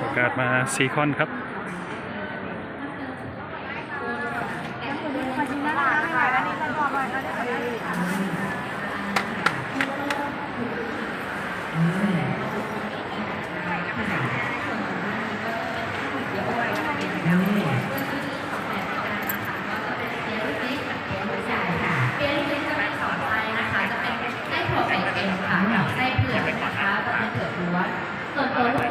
ประกาศมาซีคอนครับเปียลินจะเป็นสอนไทยนะคะจะเป็นไส้ถั่วไข่เองค่ะได้เผือกนะคะจะเป็นเผือกล้วนส่วนตัวลูก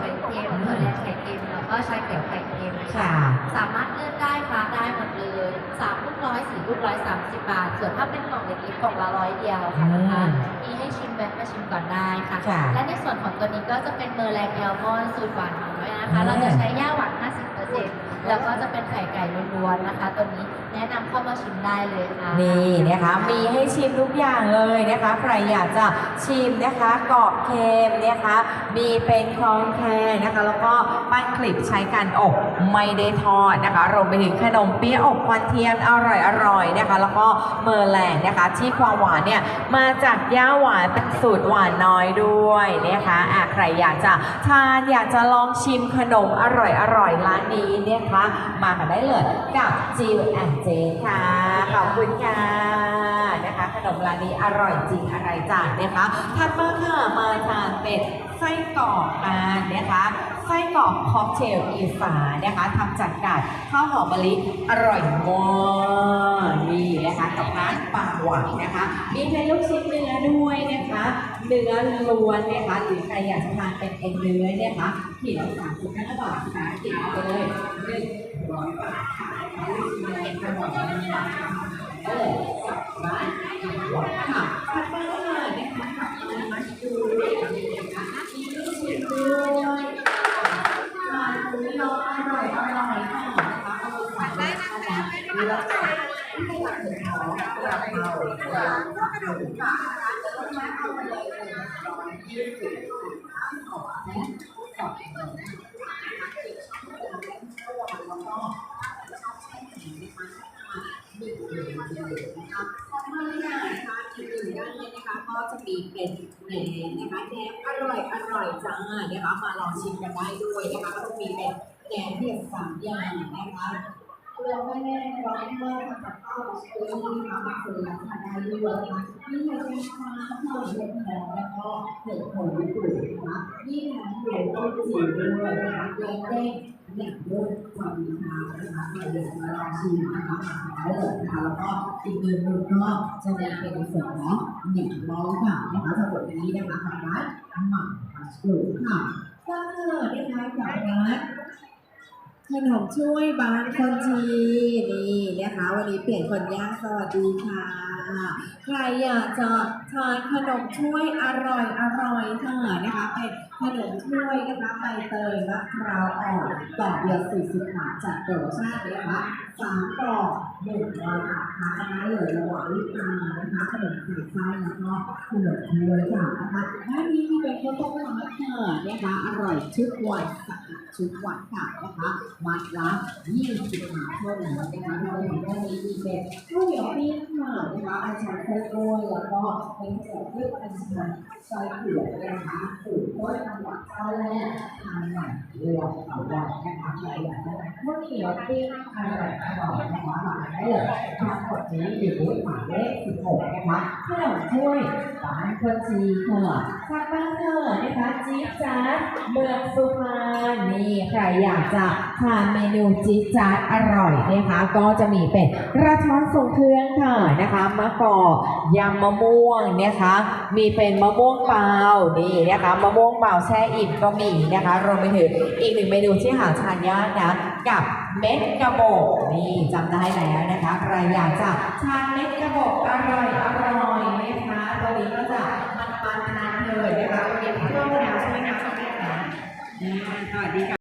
เค็มเผือกไข่เค็มเผือกแดงไข่เค็มแล้วก็ชาเขียวไข่เค็มค่ะค่ะสามารถเลือกได้ค่ะได้หมดเลยสามลูกร้อยสี่ลูกร้อยสามสิบบาท ส่วนถ้าเป็นกล่องเล็กๆกล่องละร้อยเดียวค่ะนะคะมีให้ชิมแวะมาชิมก่อนได้ค่ะค่ะ และในส่วนของตัวนี้ก็จะเป็นเมอร์แรงแอลมอนด์สูตรหวานน้อยนะคะ เราจะใช้ย่าหวาน 50% แล้วก็จะเป็นไข่ไก่ล้วนๆนะคะ ตัวนี้แนะนำเข้ามาชิมได้เลยค่ะ นี่นะคะมีให้ชิมทุกอย่างเลยนะคะ ใครอยากจะชิมนะคะเกาะเค็มนะคะ มีเป็นคลองแคร์นะคะ แล้วก็ ปั้นคลิปใช้การอบไม่ได้ทอดนะคะรวมไปถึงขนมเปี๊ยะอบควันเทียมอร่อยอร่อยๆนะคะ แล้วก็เมอร์แลงนะคะ ที่ความหวานเนี่ยมาจากย่าหวานเป็นสูตรหวานน้อยด้วยนะคะอะใครอยากจะทานอยากจะลองชิมขนมอร่อยอร่อยๆร้านนี้เนะคะมากันได้เลยกับจิวแอนเจค่ะขอบคุณค่ะนะคะขนมร้านนี้อร่อยจริงอะไรจังนะคะถัดมาค่ะมาทานเป็นไส้ กรอกกันะคะไส้กรอกค็อกเทลอีสานนะคะทำจากกาดข้าวหอมมะลิอร่อยมากนี่นะคะกับร้านปากหวานนะคะ มีเป็นลูกชิ้นเนื้อด้วยนะคะเนื้อล้วนนะคะหรือใครอยากจะทานเป็นเอ็นเนื้อเนี่ยนะคะขีดละสามสิบห้าบาทค่ะติดเอาไปเลยหนึ่งร้อยบาทค่ะลูกชิ้นเนื้อขนมเนื้อเออสับร้านหวานค่ะนะคะผักมันมัชดูนะคะมีลูกชิ้นด้วยทานมื้อเราอร่อยอร่อยค่ะนะคะเอาไปสั่งได้นะคะ มีราคาที่ไม่อยากถึงของราคาเราค่ะก็จะมีเป็นแหนมนะคะแหนมอร่อยอร่อยจ้านะคะมาลองชิมกันได้ด้วยนะคะก็จะมีเป็น แหนมเพียงสามอย่างนะคะเราไม่แน่ร้อนมากกับข้าวคือนะคะมาคือราคาได้ด้วยนะนี่เลยนะคะหน่อยเห็ดหอมแล้วก็เห็ดหอมญี่ปุ่นนะคะนี่นะเห็ดต้มจีนด้วยนะคะเด้งเด้งแหนมด้วยความดีนะคะใครอยากมาลองชิมนะคะมาได้เลยนะคะแล้วก็อีกเมนูก็จะมีเป็นส่วนของหนึ่งร้อยค่ะนะคะสำหรับวันนี้นะคะทางร้านหม่ำมัสลูมค่ะก็คือนะคะจากร้าน ขนมช่วยบ้านคนจีนนี่นะคะ วันนี้เปลี่ยนคนย่างสวัสดีค่ะ ใครอยากจะทานขนมช่วยอร่อยอร่อยค่ะนะคะเป็นขนมช่วยนะคะใบเตยมะพร้าวอ่อนกล่องเดียว40บาทจากโปรโมชั่นนะคะสามกล่องหนึ่งร้อยบาทนได้เลยระหว่างลูกตานะคะขนมใส่ไส้แล้วก็ขนมช่วยค่ะนะคะด้านนี้มีเป็นข้าวต้มมัดค่ะนะคะอร่อยทุกวันสะอาด ทุกวันค่ะนะคะมัดละ20บาทเท่านั้นนะคะเราเห็นว่านี้มีเป็นข้าวเหนียวปิ้งค่ะนะคะอันชันโคโก้แล้วก็เป็นขนมเลือกอันชันซอยเผือกนะคะสูกด้วยจังหวัดเจ้าแรกทานหนังเรือเขาได้นะคะใครอยาก ได้ข้าวเหนียวปิ้งอร่อยอร่อยนะคะมาได้เลยทางกดนี้อยู่หมายเลข16นะคะขนมถ้วยร้านคนจีค่ะทางบ้านเธอนะคะจี๊ดจ๊าดเมืองสุพรรณนี่ใครอยากจะทานเมนูจี๊ดจ๊าดอร่อยนะคะก็จะมีเป็นกระท้อนทรงเครื่องค่ะนะคะมะกอกยำมะม่วงนะคะมีเป็นมะม่วงเปล่านี่นะคะมะม่วงเปล่าแช่อิ่มก็มีนะคะรวมไปถึงอีกหนึ่งเมนูที่หาทานยากนะกับเม็ดกระบอกนี่จำได้แล้วนะคะใครอยากจะทานเม็ดกระบอกอร่อยอร่อยนะคะตัวนี้ก็จะมันานานเลยนะคะวันนี้เพิ่มแล้วใช่ไหมคะสวัสดีค่ะ